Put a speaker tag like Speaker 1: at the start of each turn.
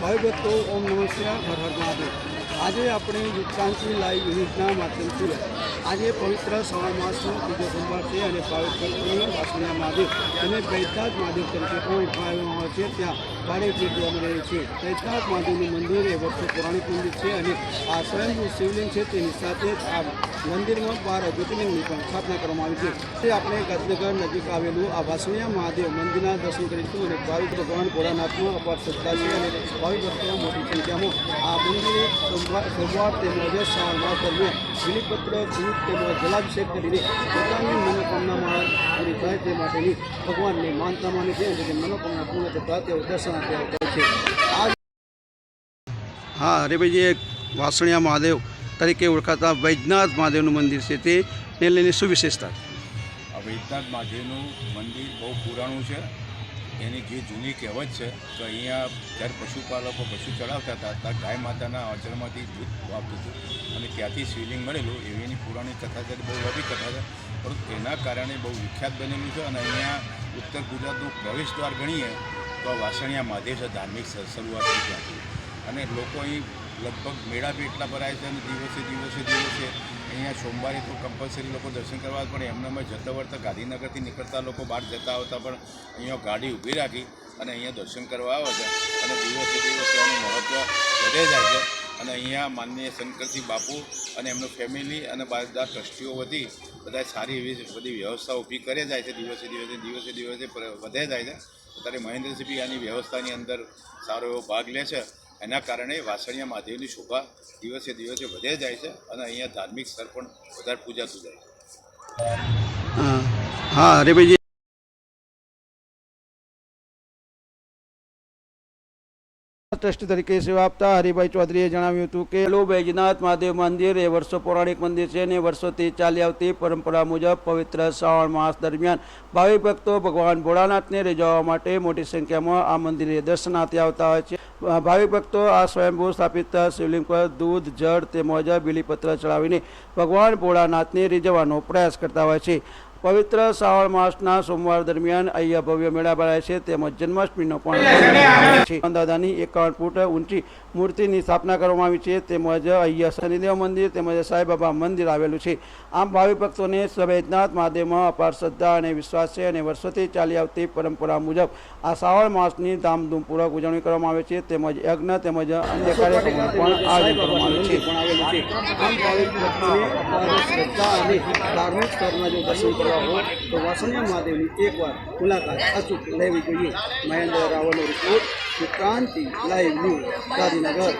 Speaker 1: ભાઈ ભક્તો ઓમ નમઃ શિવાય હર હર મહાદેવ આજે આપણે વિક્રાંતિ લાઈવ યુનિટના માધ્યમથી આજે પવિત્ર શ્રાવણ માસનો ત્રીજો સોમવાર છે અને ભાવિક વાસુના મહાદેવ અને બૈદ્યનાથ મહાદેવ તરીકે પણ ઓળખાવામાં છે. ત્યાં ભારે ભીડ જોવા છે. બૈદ્યનાથ મહાદેવનું મંદિર એ વર્ષો પૌરાણિક મંદિર છે અને આ સ્વયંભૂ શિવલિંગ છે. તેની સાથે આ મંદિરમાં બાર જ્યોતિર્લિંગની પણ સ્થાપના કરવામાં આવી છે. તે આપણે ગાંધીનગર નજીક આવેલું આ વાસુણિયા મહાદેવ મંદિરના દર્શન કરીશું અને ભાવિક ભગવાન ભોળાનાથમાં અપાર શ્રદ્ધા છે અને ભાવિક ભક્તો મોટી સંખ્યામાં આ મંદિરે સોમવાર તેમજ શ્રાવણ માસ દરમિયાન બિલીપત્ર દૂધ તેમજ જલાભિષેક કરીને પોતાની મનોકામના પૂરી થાય તે માટેની ભગવાનની માનતા માની છે અને મનોકામના પૂર્ણ થતાં તેઓ દર્શન આપ્યા છે. હા, હરિભાઈજી, એક વાસણિયા મહાદેવ તરીકે ઓળખાતા વૈજનાથ મહાદેવનું મંદિર છે તેને લઈને શું વિશેષતા?
Speaker 2: આ વૈદ્યનાથ મહાદેવનું મંદિર બહુ પુરાણું છે. એની જે જૂની કહેવત છે કે અહીંયા જ્યારે પશુપાલકો પશુ ચડાવતા હતા ત્યાં ગાય માતાના અચરમાંથી દૂધ આવતું હતું. અને ત્યાંથી શિવલિંગ મળેલું, એવી એની પુરાણી કથા છે બહુ લાંબી કથા છે. પરંતુ એના કારણે બહુ વિખ્યાત બનેલું છે અને અહીંયા ઉત્તર ગુજરાતનું પ્રવેશદ્વાર ગણીએ, તો વાસણિયા મહાદેવ છે ધાર્મિક શરૂઆત થઈ ત્યાંથી. અને લોકો અહીં લગભગ મેળા બી એટલા ભરાય છે અને દિવસે દિવસે દિવસે અહીંયા સોમવારે તો કમ્પલસરી લોકો દર્શન કરવા પણ એમનામાં જતા વળતા ગાંધીનગરથી નીકળતા લોકો બહાર જતા આવતા, પણ અહીંયા ગાડી ઊભી રાખી અને અહીંયા દર્શન કરવા આવે છે. અને દિવસે દિવસે એનું મહત્ત્વ વધે જાય છે. અને અહીંયા માનનીય શંકરસિંહ બાપુ અને એમનું ફેમિલી અને બધા ટ્રસ્ટીઓ વધી બધા સારી એવી બધી વ્યવસ્થા ઊભી કરે જાય છે. દિવસે દિવસે દિવસે દિવસે વધે જાય છે. અત્યારે મહેન્દ્રસિંહ આની વ્યવસ્થાની અંદર સારો એવો ભાગ લે છે. એના કારણે વાસણિયા મહાદેવની શોભા દિવસે દિવસે વધે જાય છે અને અહીંયા ધાર્મિક સ્તર પણ વધારે પૂજાતું જાય છે.
Speaker 1: હા હરિભાઈજી. ટ્રસ્ટી તરીકે સેવા આપતા હરિભાઈ ચૌધરીએ જણાવ્યું હતું કે લો બૈજનાથ મહાદેવ મંદિર એ વર્ષો પૌરાણિક મંદિર છે અને વર્ષોથી ચાલી આવતી પરંપરા મુજબ પવિત્ર શ્રાવણ માસ દરમિયાન ભાવિ ભક્તો ભગવાન ભોળાનાથને રીઝવવા માટે મોટી સંખ્યામાં આ મંદિરે દર્શનાર્થે આવતા હોય છે. ભાવિક ભક્તો આ સ્વયંભૂ સ્થાપિત શિવલિંગ પર દૂધ, જળ તેમજ બીલીપત્ર ચડાવીને ભગવાન ભોળાનાથને રીઝવવાનો પ્રયાસ કરતા હોય છે. પવિત્ર શ્રાવણ માસના સોમવાર દરમિયાન અહીંયા ભવ્ય મેળા ભરાય છે. તેમજ જન્માષ્ટમીનો પણ છે દાદાની એકાવન ફૂટ ઊંચી મૂર્તિની સ્થાપના કરવામાં આવી છે. તેમજ અહીંયા શનિદેવ મંદિર તેમજ સાંઈબાબા મંદિર આવેલું છે. આમ ભાવિ ભક્તોને સવેદનાથ મહાદેવમાં અપાર શ્રદ્ધા અને વિશ્વાસ છે અને વર્ષોથી ચાલી આવતી પરંપરા મુજબ આ શ્રાવણ માસની ધામધૂમપૂર્વક ઉજવણી કરવામાં આવે છે. તેમજ યજ્ઞ તેમજ અન્ય કાર્યક્રમો પણ આયોજન કરવામાં આવે છે. આમ ભાવિકની ભક્તોને શ્રદ્ધા અને ધાર્મિક સ્તરના જો દર્શન કરવા હોય, તો વાસણિયા મહાદેવની એકવાર મુલાકાત અચૂક લેવી જોઈએ. Mahendra રાવલનો report Kranti live news Gandhinagar.